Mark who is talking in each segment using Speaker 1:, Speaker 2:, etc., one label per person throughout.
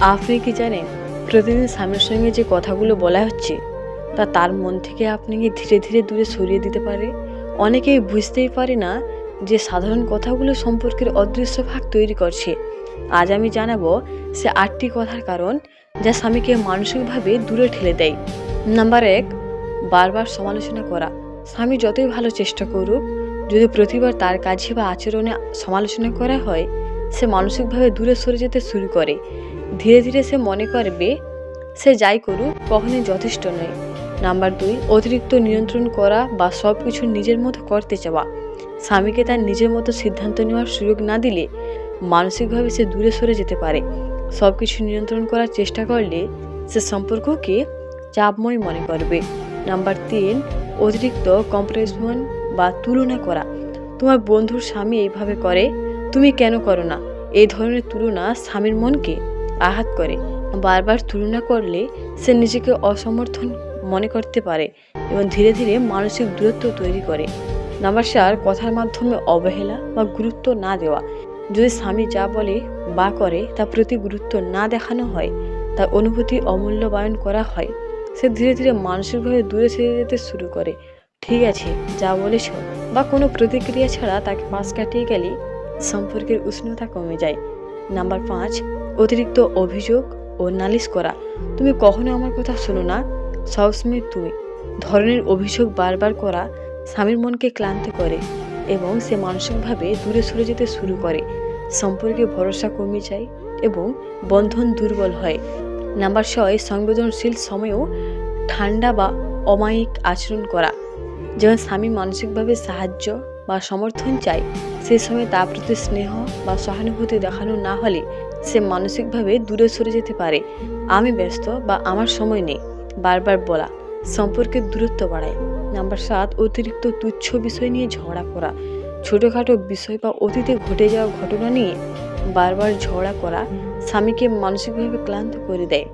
Speaker 1: আপনি কি জানেন, প্রতিদিন স্বামীর সঙ্গে যে কথাগুলো বলা হচ্ছে, তা তার মন থেকে আপনাকে ধীরে ধীরে দূরে সরিয়ে দিতে পারে? অনেকেই বুঝতেই পারে না যে সাধারণ কথাগুলো সম্পর্কের অদৃশ্য ভাগ তৈরি করছে। আজ আমি জানাব সে আটটি কথার কারণ যা স্বামীকে মানসিকভাবে দূরে ঠেলে দেয়। নাম্বার এক, বারবার সমালোচনা করা। স্বামী যতই ভালো চেষ্টা করুক, যদি প্রতিবার তার কাজে বা আচরণে সমালোচনা করা হয়, সে মানসিকভাবে দূরে সরে যেতে শুরু করে। ধীরে ধীরে সে মনে করবে, সে যাই করুক, কখনোই যথেষ্ট নয়। নাম্বার দুই, অতিরিক্ত নিয়ন্ত্রণ করা বা সব কিছু নিজের মতো করতে চাওয়া। স্বামীকে তার নিজের মতো সিদ্ধান্ত নেওয়ার সুযোগ না দিলে মানসিকভাবে সে দূরে সরে যেতে পারে। সব কিছু নিয়ন্ত্রণ করার চেষ্টা করলে সে সম্পর্ককে চাপময় মনে করবে। নাম্বার তিন, অতিরিক্ত কম্পারিজন বা তুলনা করা। তোমার বন্ধুর স্বামী এইভাবে করে, তুমি কেন করো না? এই ধরনের তুলনা স্বামীর মনকে আঘাত করে। বারবার তুলনা করলে সে নিজেকে অসমর্থন মনে করতে পারে এবং ধীরে ধীরে মানসিক দূরত্ব তৈরি করে। নাম্বার চার কথার মাধ্যমে অবহেলা বা গুরুত্ব না দেওয়া। যদি স্বামী যা বলে বা করে তা প্রতি গুরুত্ব না দেখানো হয়, তার অনুভূতি অমূল্যবায়ন করা হয়, সে ধীরে ধীরে মানসিকভাবে দূরে সরে যেতে শুরু করে। ঠিক আছে, যা বলেছ বা কোনো প্রতিক্রিয়া ছাড়া তাকে পাশ কাটিয়ে গেলে সম্পর্কের উষ্ণতা কমে যায়। নাম্বার পাঁচ অতিরিক্ত অভিযোগ ও নালিশ করা। তুমি কখনো আমার কথা শোনো না সবসময় তুমি। ধরনের অভিযোগ বারবার করা স্বামীর মনকে ক্লান্ত করে এবং সে মানসিকভাবে দূরে সরে যেতে শুরু করে। সম্পর্কে ভরসা কমে যায় এবং বন্ধন দুর্বল হয়। নাম্বার ছয়, সংবেদনশীল সময়েও ঠান্ডা বা অমায়িক আচরণ করা। যেমন স্বামী মানসিকভাবে সাহায্য বা সমর্থন চায় সেই সময় তার প্রতি স্নেহ বা সহানুভূতি দেখানো না হলে সে মানসিকভাবে দূরে সরে যেতে পারে। আমি ব্যস্ত বা আমার সময় নেই, বারবার বলা। সম্পর্কের দূরত্ব বাড়ায়। নাম্বার সাত, অতিরিক্ত তুচ্ছ বিষয় নিয়ে ঝগড়া করা। ছোটোখাটো বিষয় বা অতীতে ঘটে যাওয়া ঘটনা নিয়ে বারবার ঝগড়া করা স্বামীকে মানসিকভাবে ক্লান্ত করে দেয়।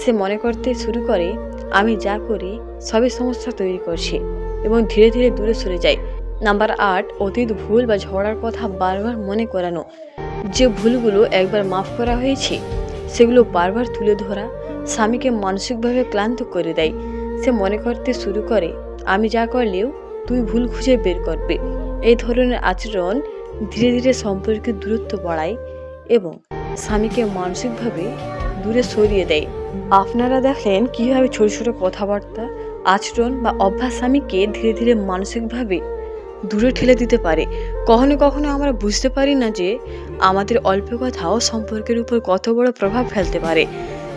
Speaker 1: সে মনে করতে শুরু করে, আমি যা করি, সবই সমস্যা তৈরি করছে এবং ধীরে ধীরে দূরে সরে যায়। নাম্বার আট, অতীত ভুল বা ঝগড়ার কথা বারবার মনে করানো। যে ভুলগুলো একবার মাফ করা হয়েছে, সেগুলো বারবার তুলে ধরা স্বামীকে মানসিকভাবে ক্লান্ত করে দেয়। সে মনে করতে শুরু করে, আমি যা করলেও তুই ভুল খুঁজে বের করবে। এই ধরনের আচরণ ধীরে ধীরে সম্পর্কের দূরত্ব বাড়ায় এবং স্বামীকে মানসিকভাবে দূরে সরিয়ে দেয়। আপনারা দেখলেন কীভাবে ছোট ছোট কথাবার্তা, আচরণ বা অভ্যাস স্বামীকে ধীরে ধীরে মানসিকভাবে দূরে ঠেলে দিতে পারে। কখনো কখনো আমরা বুঝতে পারি না যে আমাদের অল্প কথাও সম্পর্কের উপর কত বড় প্রভাব ফেলতে পারে।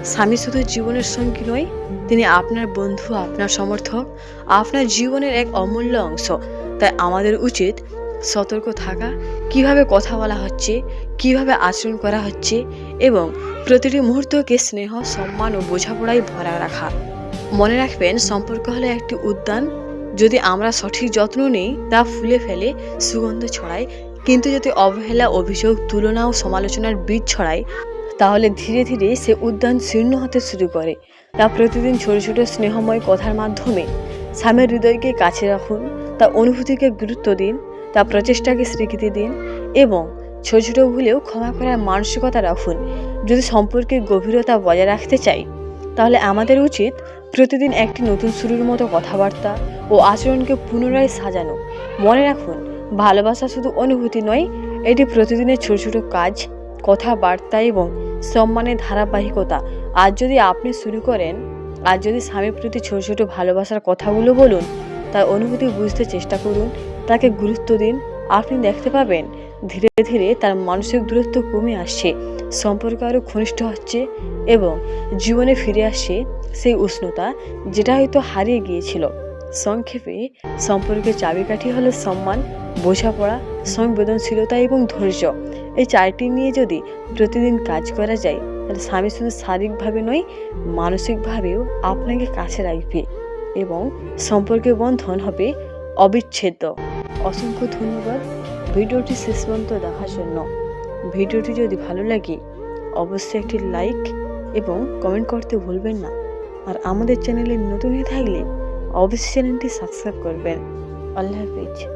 Speaker 1: স্বামী শুধু জীবনের সঙ্গী নয়, তিনি আপনার বন্ধু, আপনার সমর্থক, আপনার জীবনের এক অমূল্য অংশ। তাই আমাদের উচিত সতর্ক থাকা, কীভাবে কথা বলা হচ্ছে, কীভাবে আচরণ করা হচ্ছে এবং প্রতিটি মুহূর্তকে স্নেহ, সম্মান ও বোঝাপড়ায় ভরা রাখা। মনে রাখবেন, সম্পর্ক হলো একটি উদ্যান যদি আমরা সঠিক যত্ন নেই, তা ফুলে ফেলে সুগন্ধ ছড়ায়। কিন্তু যদি অবহেলা, অভিযোগ, তুলনা ও সমালোচনার বীজ ছড়ায়, তাহলে ধীরে ধীরে সে উদ্যান শীর্ণ হতে শুরু করে। তা প্রতিদিন ছোট ছোট স্নেহময় কথার মাধ্যমে স্বামীর হৃদয়কে কাছে রাখুন, তা অনুভূতিকে গুরুত্ব দিন, তা প্রচেষ্টাকে স্বীকৃতি দিন এবং ছোট ছোট ভুলেও ক্ষমা করার মানসিকতা রাখুন। যদি সম্পর্কের গভীরতা বজায় রাখতে চাই, তাহলে আমাদের উচিত প্রতিদিন একটি নতুন শুরুর মতো কথাবার্তা ও আচরণকে পুনরায় সাজানো। মনে রাখুন, ভালোবাসা শুধু অনুভূতি নয়, এটি প্রতিদিনের ছোট ছোট কাজ, কথাবার্তা এবং সম্মানের ধারাবাহিকতা। আজ যদি আপনি শুরু করেন, আর যদি স্বামীর প্রতি ছোট ছোট ভালোবাসার কথাগুলো বলুন, তার অনুভূতি বুঝতে চেষ্টা করুন, তাকে গুরুত্ব দিন। আপনি দেখতে পাবেন, ধীরে ধীরে তার মানসিক দূরত্ব কমে আসছে, সম্পর্ক আরও ঘনিষ্ঠ হচ্ছে এবং জীবনে ফিরে আসছে সেই উষ্ণতা, যেটা হয়তো হারিয়ে গিয়েছিল। সংক্ষেপে সম্পর্কের চাবিকাঠি হলো সম্মান, বোঝাপড়া, সংবেদনশীলতা এবং ধৈর্য। এই চারটি নিয়ে যদি প্রতিদিন কাজ করা যায়, তাহলে স্বামী শুধু শারীরিকভাবে নয়, মানসিকভাবেও আপনাকে কাছে রাখবে এবং সম্পর্কের বন্ধন হবে অবিচ্ছেদ্য। অসংখ্য ধন্যবাদ। ভিডিওটি শেষ পর্যন্ত দেখার জন্য। ভিডিওটি যদি ভালো লাগে, অবশ্যই একটি লাইক এবং কমেন্ট করতে ভুলবেন না। আর আমাদের চ্যানেলে নতুন হয়ে থাকলে অবশ্যই চ্যানেলটি সাবস্ক্রাইব করবেন। আল্লাহ হাফিজ।